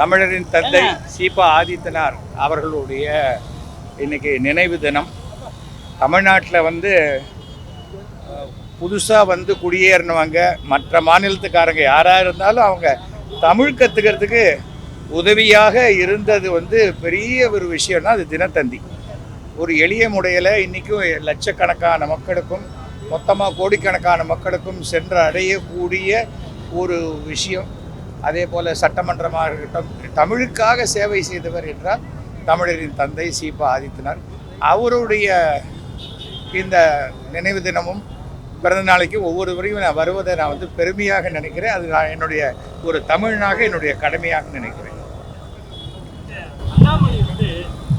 தமிழரின் தந்தை சீபா ஆதித்தனார் அவர்களுடைய இன்னைக்கு நினைவு தினம். தமிழ்நாட்டில் வந்து புதுசாக வந்து குடியேறினவங்க மற்ற மாநிலத்துக்காரங்க யாராக இருந்தாலும் அவங்க தமிழ் கற்றுக்கிறதுக்கு உதவியாக இருந்தது வந்து பெரிய ஒரு விஷயம்னா அது தினத்தந்தி. ஒரு எளிய முறையில் இன்றைக்கும் லட்சக்கணக்கான மக்களுக்கும் மொத்தமாக கோடிக்கணக்கான மக்களுக்கும் சென்று அடையக்கூடிய ஒரு விஷயம். அதே போல் சட்டமன்றமாக இருக்கட்டும் தமிழுக்காக சேவை செய்தவர் என்றால் தமிழரின் தந்தை சீபா ஆதித்தனார். அவருடைய இந்த நினைவு தினமும் பிறந்த நாளைக்கு ஒவ்வொரு முறையும் நான் வருவதை நான் வந்து பெருமையாக நினைக்கிறேன். அது நான் என்னுடைய ஒரு தமிழனாக என்னுடைய கடமையாக நினைக்கிறேன். அண்ணாமலை வந்து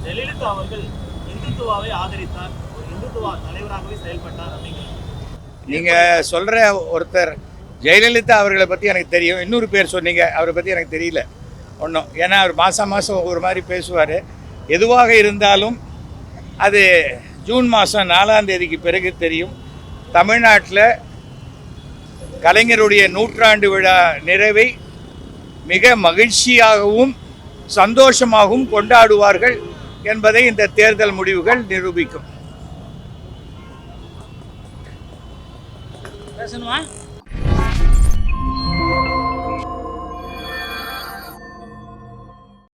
ஜெயலலிதா அவர்கள் இந்துத்துவாவை ஆதரித்தார். ஒரு இந்துத்துவா தலைவராகவே செயல்பட்டார் அப்படிங்கிறார் நீங்கள் சொல்கிற ஒருத்தர் ஜெயலலிதா அவர்களை பற்றி எனக்கு தெரியும். இன்னொரு பேர் சொன்னீங்க. அவரை பற்றி எனக்கு தெரியல. ஒன்றும் ஏன்னா அவர் மாதம் மாதம் ஒரு மாதிரி பேசுவார். எதுவாக இருந்தாலும் அது ஜூன் மாதம் நாலாம் தேதிக்கு பிறகு தெரியும். தமிழ்நாட்டில் கலைஞருடைய நூற்றாண்டு விழா நிறைவை மிக மகிழ்ச்சியாகவும் சந்தோஷமாகவும் கொண்டாடுவார்கள் என்பதை இந்த தேர்தல் முடிவுகள் நிரூபிக்கும். பேசணுமா?